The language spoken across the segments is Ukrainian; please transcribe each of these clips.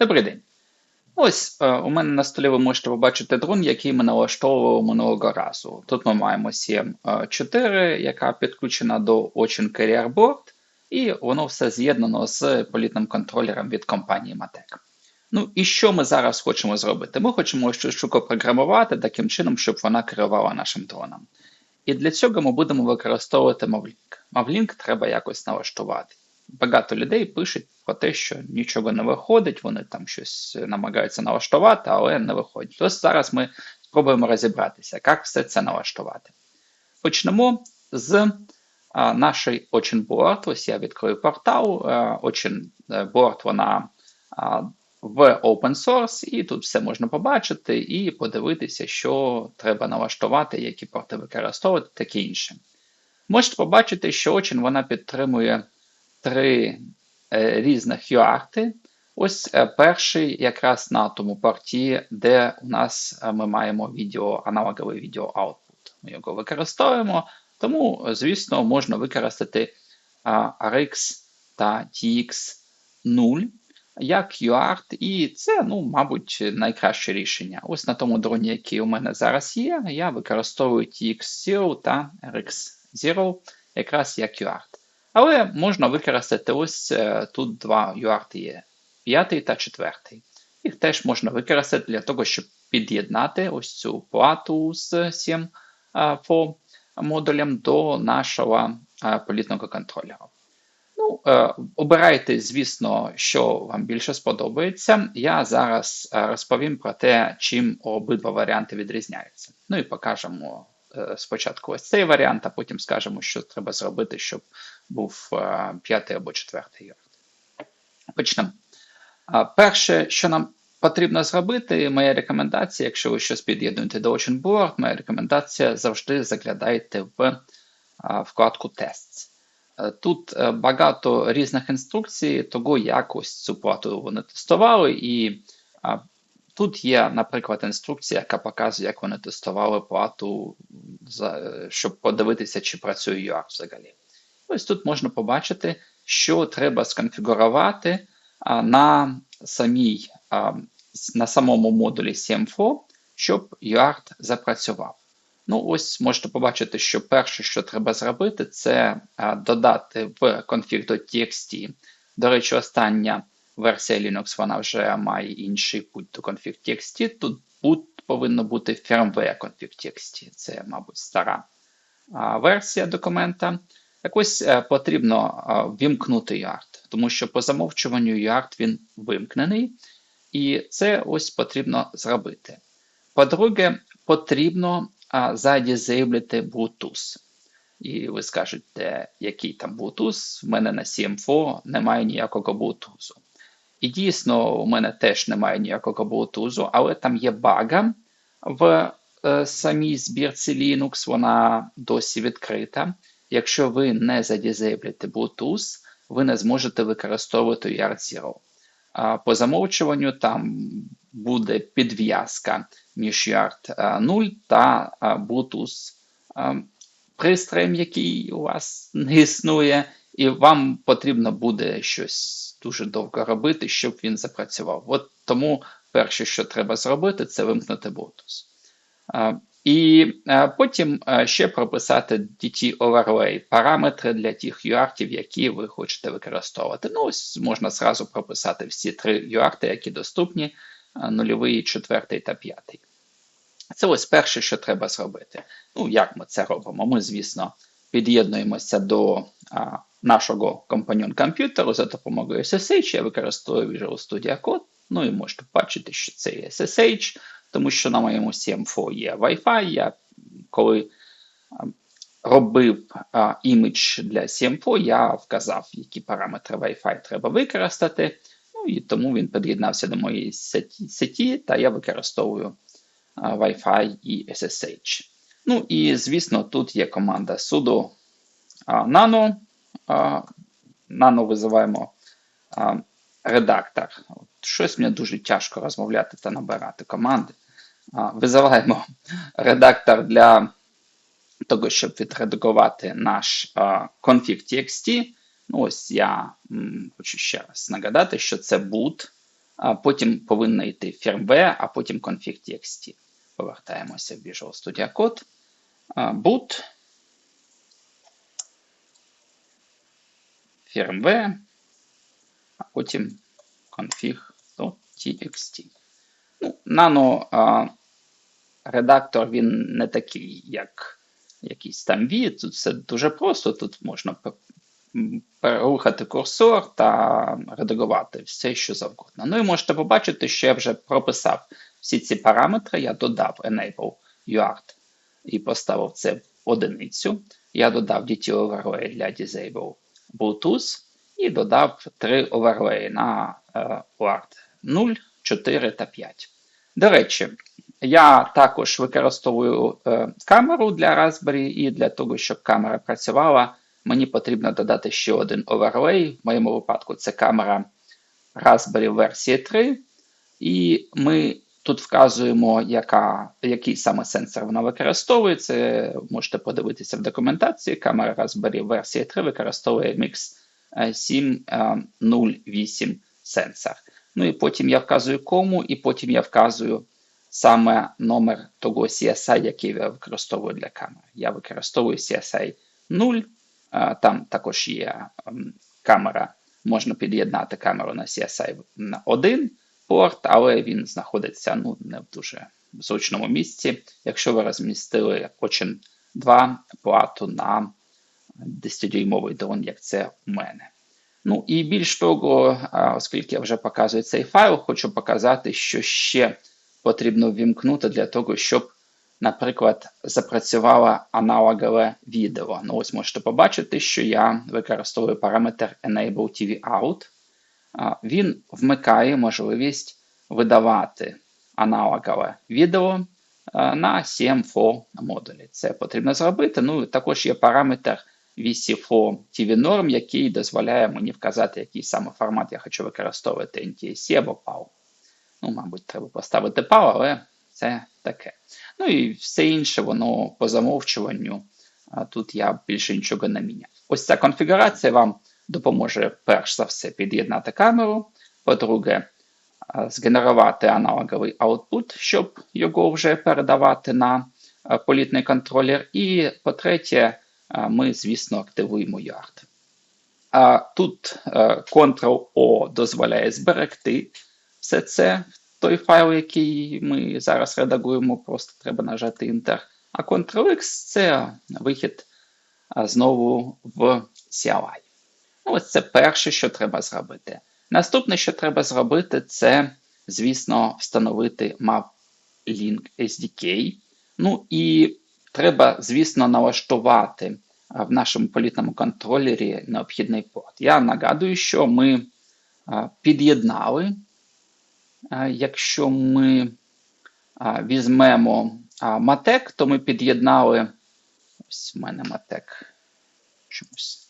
Добрий день. Ось е, у мене на столі ви можете побачити дрон, який ми налаштовували минулого разу. Тут ми маємо CM4, яка підключена до Ocean Carrier Board, і воно все з'єднано з політним контролером від компанії Matek. Ну і що ми зараз хочемо зробити? Ми хочемо цю штуку програмувати таким чином, щоб вона керувала нашим дроном. І для цього ми будемо використовувати Mavlink. Mavlink треба якось налаштувати. Багато людей пишуть про те, що нічого не виходить, вони там щось намагаються налаштувати, але не виходить. Ось зараз ми спробуємо розібратися, як все це налаштувати. Почнемо з а, нашої OceanBoard. Ось я відкрию портал. OceanBoard вона а, в open source, і тут все можна побачити і подивитися, що треба налаштувати, які порти використовувати, таке інше. Можете побачити, що Ocean вона підтримує три е, різних UART. Ось е, перший якраз на тому порті, де у нас е, ми маємо відео, аналоговий відео output. Ми його використовуємо, тому, звісно, можна використати RX та TX0 як UART, і це, ну, мабуть, найкраще рішення. Ось на тому дроні, який у мене зараз є, я використовую TX0 та RX0 якраз як UART. Але можна використати ось е, тут два UART є, п'ятий та четвертий. Їх теж можна використати для того, щоб під'єднати ось цю плату з 7FO модулем до нашого е, політного контролера. Ну, е, Обирайте, звісно, що вам більше сподобається. Я зараз розповім про те, чим обидва варіанти відрізняються. Ну і покажемо спочатку ось цей варіант, а потім скажемо, що треба зробити, щоб був п'ятий або четвертий ярд. Почнемо. Перше, що нам потрібно зробити, моя рекомендація, якщо ви щось під'єднуєте до OceanBoard, моя рекомендація завжди заглядайте в вкладку Tests. Тут багато різних інструкцій, того, як ось цю плату вони тестували, і тут є, наприклад, інструкція, яка показує, як вони тестували плату, щоб подивитися, чи працює UART взагалі. Ось тут можна побачити, що треба сконфігурувати на самій, на самому модулі CMFO, щоб UART запрацював. Ну, ось можете побачити, що перше, що треба зробити, це додати в config.txt. До речі, остання версія Linux вона вже має інший путь до config.txt. Тут повинно бути firmware config.txt. Це, мабуть, стара версія документа. Так ось е, потрібно вімкнути YART, тому що по замовчуванню YART він вимкнений, і це ось потрібно зробити. По-друге, потрібно задізейблити Bluetooth. І ви скажете, який там Bluetooth, в мене на CM4 немає ніякого Bluetooth. І дійсно, у мене теж немає ніякого Bluetooth, але там є бага в е, самій збірці Linux, вона досі відкрита. Якщо ви не задізейблите Bluetooth, ви не зможете використовувати UART0. По замовчуванню там буде підв'язка між UART 0 та Bluetooth пристроєм, який у вас не існує, і вам потрібно буде щось дуже довго робити, щоб він запрацював. От тому перше, що треба зробити, це вимкнути Bluetooth. І потім ще прописати DT overlay параметри для тих UART, які ви хочете використовувати. Ну, ось можна зразу прописати всі три UART, які доступні: нульовий, четвертий та п'ятий. Це ось перше, що треба зробити. Ну, як ми це робимо? Ми, звісно, під'єднуємося до а, нашого компаньон комп'ютеру за допомогою SSH. Я використовую Visual Studio Code. Ну і можете бачити, що це є SSH тому що на моєму CM4 є Wi-Fi. Я коли робив а, імідж для CM4, я вказав, які параметри Wi-Fi треба використати. Ну і тому він під'єднався до моєї сеті, сеті та я використовую Wi-Fi і SSH. Ну і, звісно, тут є команда sudo nano. Nano визиваємо редактор. Щось мені дуже тяжко розмовляти та набирати команди визиваємо редактор для того, щоб відредагувати наш config.txt. Ну, Ось я хочу ще раз нагадати, що це boot а потім повинна йти firmware, а потім config.txt. Повертаємося в Visual Studio Code. Boot. Firmware, а потім config.txt. Ну, Nano а, редактор він не такий, як якийсь там від. Тут все дуже просто. Тут можна перерухати курсор та редагувати все, що завгодно. Ну і можете побачити, що я вже прописав всі ці параметри. Я додав enable UART і поставив це в одиницю. Я додав DT overlay для disable Bluetooth і додав три оверлеї на UART 0, 4 та 5. До речі, я також використовую е, камеру для Raspberry, і для того, щоб камера працювала, мені потрібно додати ще один оверлей. В моєму випадку це камера Raspberry версії 3. І ми тут вказуємо, яка, який саме сенсор вона використовує. Це можете подивитися в документації. Камера Raspberry версії 3 використовує MIX 708 сенсор. Ну і потім я вказую кому, і потім я вказую саме номер того CSI, який я використовую для камери. Я використовую CSI 0, там також є ем, камера, можна під'єднати камеру на CSI на 1 порт, але він знаходиться ну, не в дуже зручному місці. Якщо ви розмістили Ochin 2 плату на 10-дюймовий дрон, як це у мене. Ну і більш того, оскільки я вже показую цей файл, хочу показати, що ще потрібно ввімкнути для того, щоб, наприклад, запрацювало аналогове відео. Ну, ось можете побачити, що я використовую параметр Enable TV Out. Він вмикає можливість видавати аналогове відео на CM4 модулі. Це потрібно зробити. Ну, також є параметр VC4 TV Norm, який дозволяє мені вказати, який саме формат я хочу використовувати NTSC або PAL. Ну, мабуть, треба поставити PAL, але це таке. Ну і все інше, воно по замовчуванню. Тут я більше нічого не міняю. Ось ця конфігурація вам допоможе перш за все під'єднати камеру. По-друге, згенерувати аналоговий output, щоб його вже передавати на політний контролер. І по-третє, ми, звісно, активуємо YARD. А тут е, Ctrl-O дозволяє зберегти все це той файл, який ми зараз редагуємо, просто треба нажати Enter. А Ctrl-X це вихід знову в CLI. Ну, ось це перше, що треба зробити. Наступне, що треба зробити, це, звісно, встановити MapLink SDK. Ну і треба, звісно, налаштувати в нашому політному контролері необхідний порт. Я нагадую, що ми під'єднали. Якщо ми візьмемо матек, то ми під'єднали. Ось у мене матек чомусь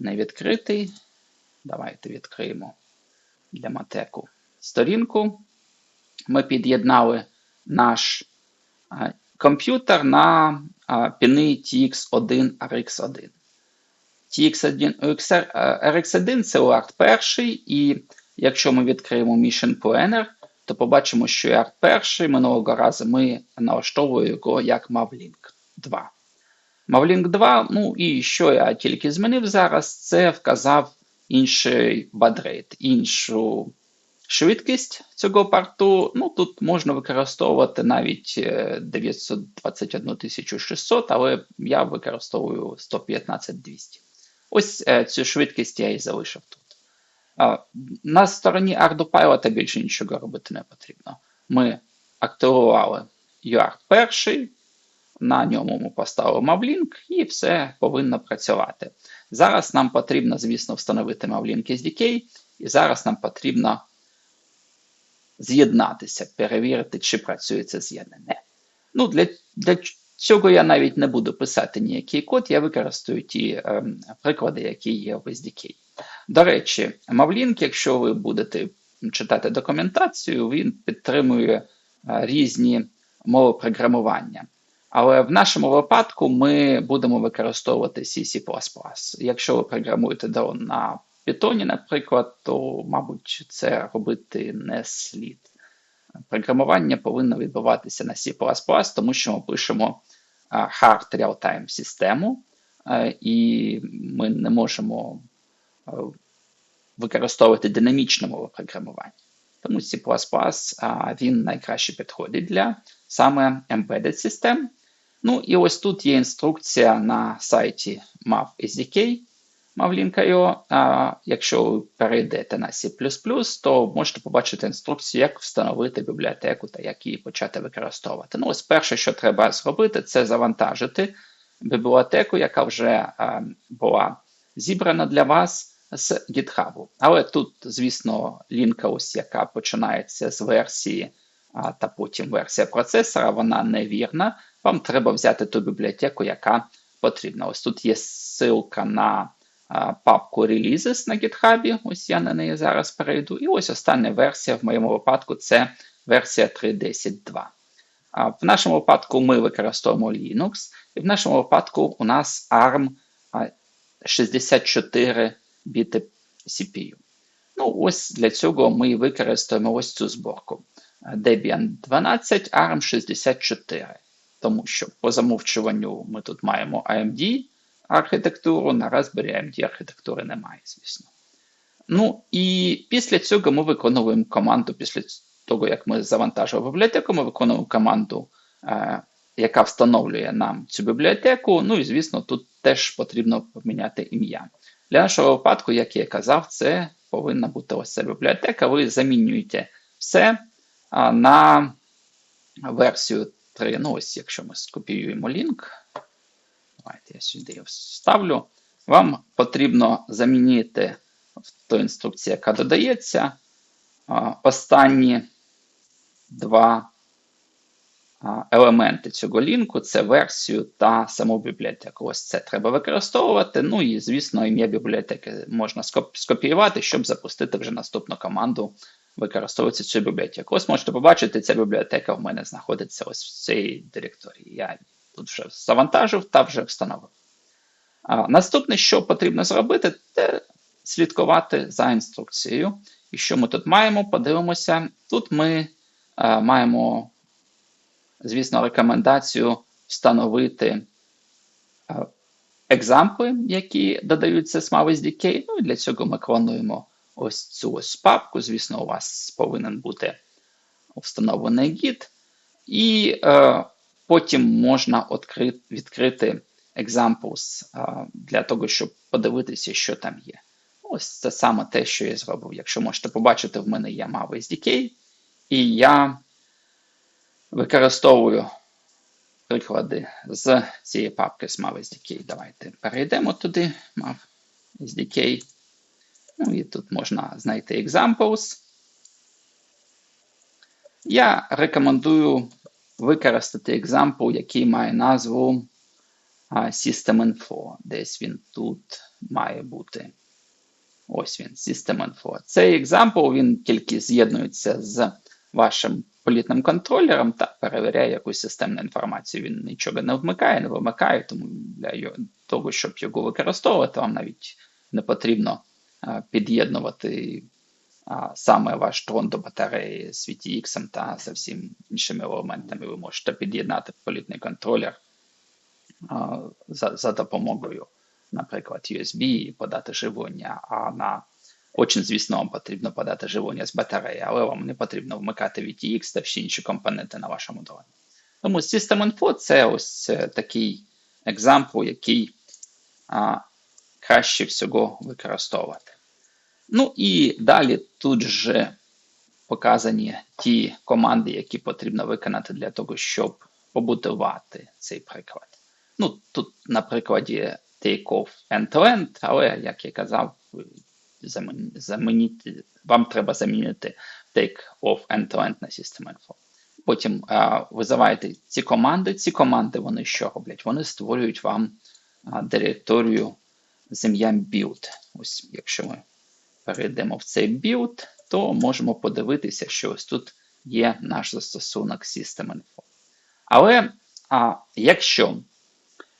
не відкритий. Давайте відкриємо для матеку сторінку. Ми під'єднали наш комп'ютер на піни TX1 RX1. TX1 RX1 це UART перший, і якщо ми відкриємо Mission Planner, то побачимо, що UART перший минулого разу ми налаштовуємо його як Mavlink 2. Mavlink 2, ну і що я тільки змінив зараз, це вказав інший бадрейт, іншу швидкість цього порту. Ну, тут можна використовувати навіть е, 921 600, але я використовую 115 200. Ось е, цю швидкість я і залишив тут. На стороні ArduPilot більше нічого робити не потрібно. Ми активували UART перший, на ньому ми поставили Mavlink і все повинно працювати. Зараз нам потрібно, звісно, встановити Mavlink SDK, і зараз нам потрібно з'єднатися, перевірити, чи працює це з'єднання. Ну, для, для цього я навіть не буду писати ніякий код, я використаю ті е, приклади, які є в SDK. До речі, Mavlink, якщо ви будете читати документацію, він підтримує е, різні мови програмування. Але в нашому випадку ми будемо використовувати C++. Якщо ви програмуєте дрон на Python, наприклад, то, мабуть, це робити не слід. Програмування повинно відбуватися на C++, тому що ми пишемо hard real-time систему, і ми не можемо використовувати динамічне програмування. Тому C++ він найкраще підходить для саме embedded систем. Ну і ось тут є інструкція на сайті MAV SDK, Mavlink.io. Якщо ви перейдете на C++, то можете побачити інструкцію, як встановити бібліотеку та як її почати використовувати. Ну, ось перше, що треба зробити, це завантажити бібліотеку, яка вже а, була зібрана для вас з GitHub. Але тут, звісно, лінка, ось яка починається з версії, а, та потім версія процесора, вона невірна. Вам треба взяти ту бібліотеку, яка потрібна. Ось тут є ссылка на папку Releases на GitHub. Ось я на неї зараз перейду. І ось остання версія в моєму випадку це версія 3.10.2. В нашому випадку ми використовуємо Linux, і в нашому випадку у нас ARM 64 біти CPU. Ну, ось для цього ми використаємо ось цю зборку. Debian 12, ARM 64. Тому що по замовчуванню ми тут маємо AMD архітектуру, на Raspberry AMD архітектури немає, звісно. Ну і після цього ми виконуємо команду, після того, як ми завантажили бібліотеку, ми виконуємо команду, е, яка встановлює нам цю бібліотеку. Ну і, звісно, тут теж потрібно поміняти ім'я. Для нашого випадку, як я казав, це повинна бути ось ця бібліотека. Ви замінюєте все на версію 3. Ну, ось, якщо ми скопіюємо лінк, давайте я сюди його вставлю. Вам потрібно замінити в ту інструкцію, яка додається, останні два елементи цього лінку це версію та саму бібліотеку. Ось це треба використовувати. Ну і, звісно, ім'я бібліотеки можна скопіювати, щоб запустити вже наступну команду, використовувати цю бібліотеку. Ось можете побачити, ця бібліотека в мене знаходиться ось в цій директорії. Я тут вже завантажив та вже встановив. А, Наступне, що потрібно зробити, це слідкувати за інструкцією. І що ми тут маємо? Подивимося. Тут ми а, маємо звісно, рекомендацію встановити е, екзампли, які додаються з SDK. Ну і для цього ми клонуємо ось цю ось папку. Звісно, у вас повинен бути встановлений гід. І е, потім можна відкрити, відкрити examples е, для того, щоб подивитися, що там є. Ось це саме те, що я зробив. Якщо можете побачити, в мене є Mavis SDK, і я використовую приклади з цієї папки з Mav SDK. Давайте перейдемо туди, Mav SDK. Ну і тут можна знайти examples. Я рекомендую використати екзампл, який має назву System.info. Десь він тут має бути. Ось він, System.info. Цей екзампл він тільки з'єднується з вашим політним контролером та перевіряє якусь системну інформацію. Він нічого не вмикає, не вимикає, тому для того, щоб його використовувати, вам навіть не потрібно під'єднувати саме ваш трон до батареї з VTX та за всім іншими елементами. Ви можете під'єднати політний контролер за, за допомогою, наприклад, USB і подати живлення, а на Очень, звісно, вам потрібно подати живлення з батареї, але вам не потрібно вмикати VTX та всі інші компоненти на вашому дроні. Тому System.info це ось е, такий екзампл, який краще всього використовувати. Ну і далі тут же показані ті команди, які потрібно виконати для того, щоб побудувати цей приклад. Ну, Тут на прикладі take-off end-to-end, але, як я казав, замінити, вам треба замінити take-off end-to-end на System.info. Потім а, визиваєте ці команди. Ці команди вони що роблять? Вони створюють вам а, директорію з ім'ям build. Ось, якщо ми перейдемо в цей build, то можемо подивитися, що ось тут є наш застосунок System.info. Але а, якщо,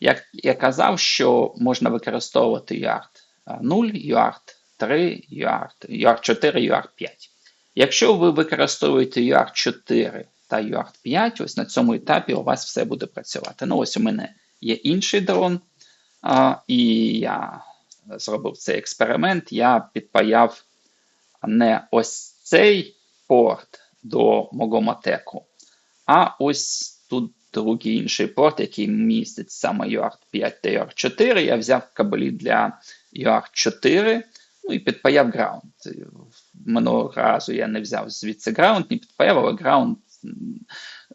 як я казав, що можна використовувати UART 0, UART UART3, UART, UART4, UART5. Якщо ви використовуєте UART4 та UART5, ось на цьому етапі у вас все буде працювати. Ну, ось у мене є інший дрон, і я зробив цей експеримент, я підпаяв не ось цей порт до мого матеку, а ось тут другий інший порт, який містить саме UART 5 та UART 4. Я взяв кабелі для UART 4 ну і підпаяв Ground. Минулого разу я не взяв звідси Ground, не підпаяв, але Ground,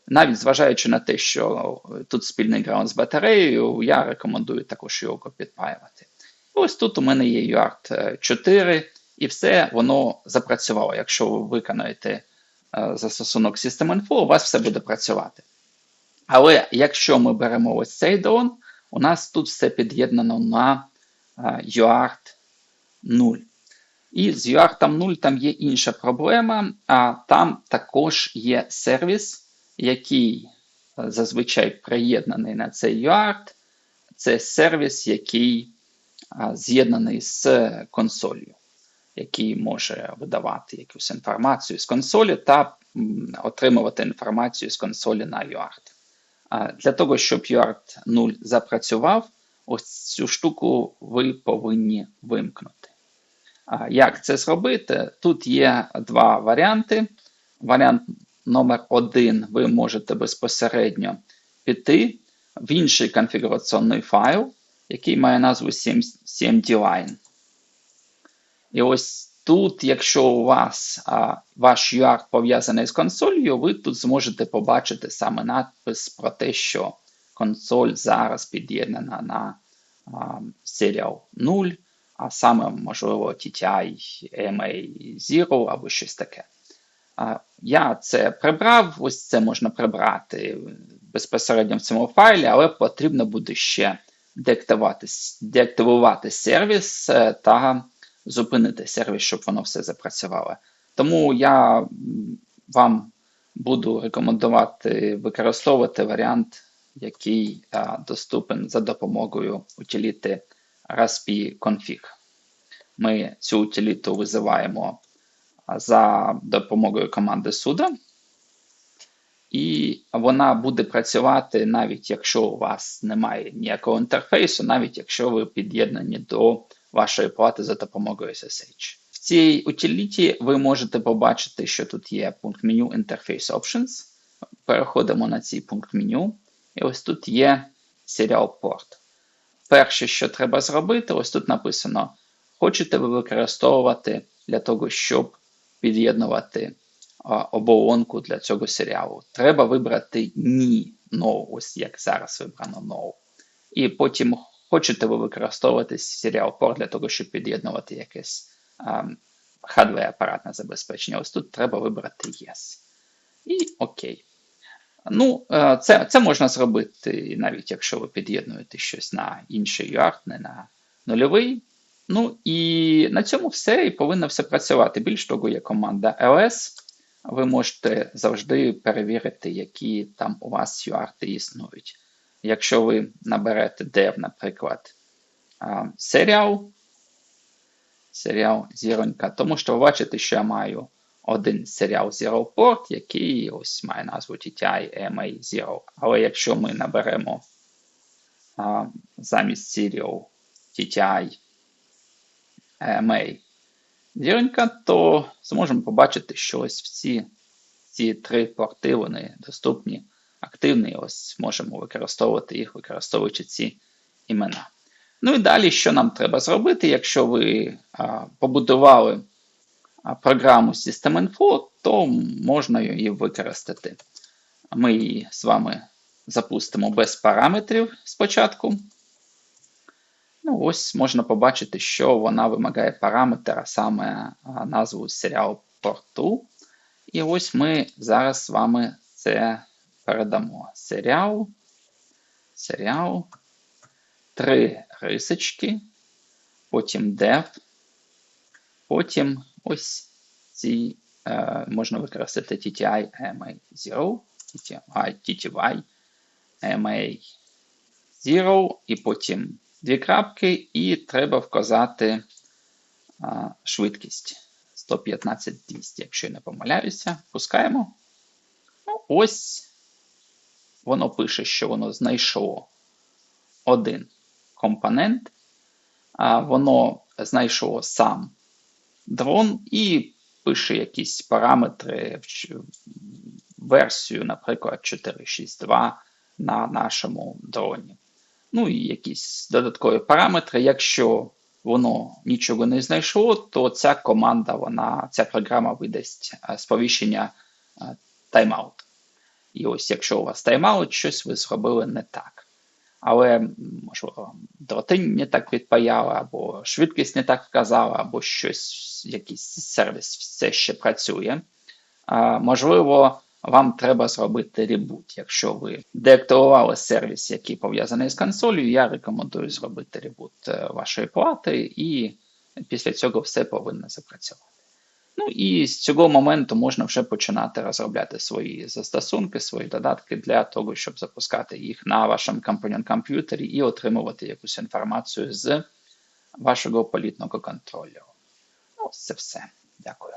навіть зважаючи на те, що тут спільний Ground з батареєю, я рекомендую також його підпаювати. Ось тут у мене є UART 4, і все воно запрацювало. Якщо ви виконаєте е, застосунок System.Info, у вас все буде працювати. Але якщо ми беремо ось цей дрон, у нас тут все під'єднано на UART 0. І з UART 0 там є інша проблема, а там також є сервіс, який зазвичай приєднаний на цей UART. Це сервіс, який з'єднаний з консолью, який може видавати якусь інформацію з консолі та отримувати інформацію з консолі на UART. Для того, щоб UART 0 запрацював, ось цю штуку ви повинні вимкнути. Як це зробити? Тут є два варіанти. Варіант номер один ви можете безпосередньо піти в інший конфігураційний файл, який має назву 7D-Line. І ось тут, якщо у вас а, ваш UART пов'язаний з консолью, ви тут зможете побачити саме надпис про те, що консоль зараз під'єднана на а, Serial 0, а саме, можливо, TTI MA0 або щось таке. Я це прибрав, ось це можна прибрати безпосередньо в цьому файлі, але потрібно буде ще деактивувати, сервіс е, та зупинити сервіс, щоб воно все запрацювало. Тому я вам буду рекомендувати використовувати варіант, який доступен за допомогою утиліти raspi config. Ми цю утиліту визиваємо за допомогою команди sudo, і вона буде працювати навіть якщо у вас немає ніякого інтерфейсу, навіть якщо ви під'єднані до вашої плати за допомогою SSH. В цій утиліті ви можете побачити, що тут є пункт меню Interface Options. Переходимо на цей пункт меню, і ось тут є Serial Port. Перше, що треба зробити, ось тут написано: хочете ви використовувати для того, щоб під'єднувати оболонку для цього серіалу. Треба вибрати ні, no, ось як зараз вибрано no. І потім хочете ви використовувати серіал Port для того, щоб під'єднувати якесь хардвер апаратне забезпечення. Ось тут треба вибрати Yes. І окей. Ну, е, це це можна зробити навіть якщо ви під'єднуєте щось на інший UART, не на нульовий. Ну і на цьому все і повинно все працювати. Більш того, є команда LS. Ви можете завжди перевірити, які там у вас UART існують. Якщо ви наберете dev, наприклад, серіал, серіал зіронька, тому що ви бачите, що я маю один серіал Zero Port, який ось має назву TTI MA0. Але якщо ми наберемо а, замість Serial TTI MA зіронька, то зможемо побачити, що ось всі ці три порти вони доступні активний, ось можемо використовувати їх, використовуючи ці імена. Ну і далі, що нам треба зробити, якщо ви а, побудували програму System.Info, то можна її використати. Ми її з вами запустимо без параметрів спочатку. Ну, Ось можна побачити, що вона вимагає параметр, а саме назву серіал порту. І ось ми зараз з вами це передамо серіал, серіал, три рисочки, потім dev, потім ось ці е, можна використати TTI MA0, TTI, TTY MA0, і потім дві крапки, і треба вказати а, швидкість 115-200, якщо я не помиляюся. Пускаємо. Ну, ось воно пише, що воно знайшло один компонент, а воно знайшло сам дрон і пише якісь параметри, версію, наприклад, 4.6.2 на нашому дроні. Ну і якісь додаткові параметри. Якщо воно нічого не знайшло, то ця команда, вона, ця програма видасть е, сповіщення е, тайм-аут. І ось, якщо у вас тайм-аут, щось ви зробили не так. Але, можливо, дроти не так підпаяли, або швидкість не так вказала, або щось, якийсь сервіс все ще працює. А, можливо, вам треба зробити ребут. Якщо ви деактивували сервіс, який пов'язаний з консолью, я рекомендую зробити ребут е, вашої плати, і після цього все повинно запрацювати. Ну і з цього моменту можна вже починати розробляти свої застосунки, свої додатки для того, щоб запускати їх на вашому компаньон комп'ютері і отримувати якусь інформацію з вашого політного контролю. Ну, це все. Дякую.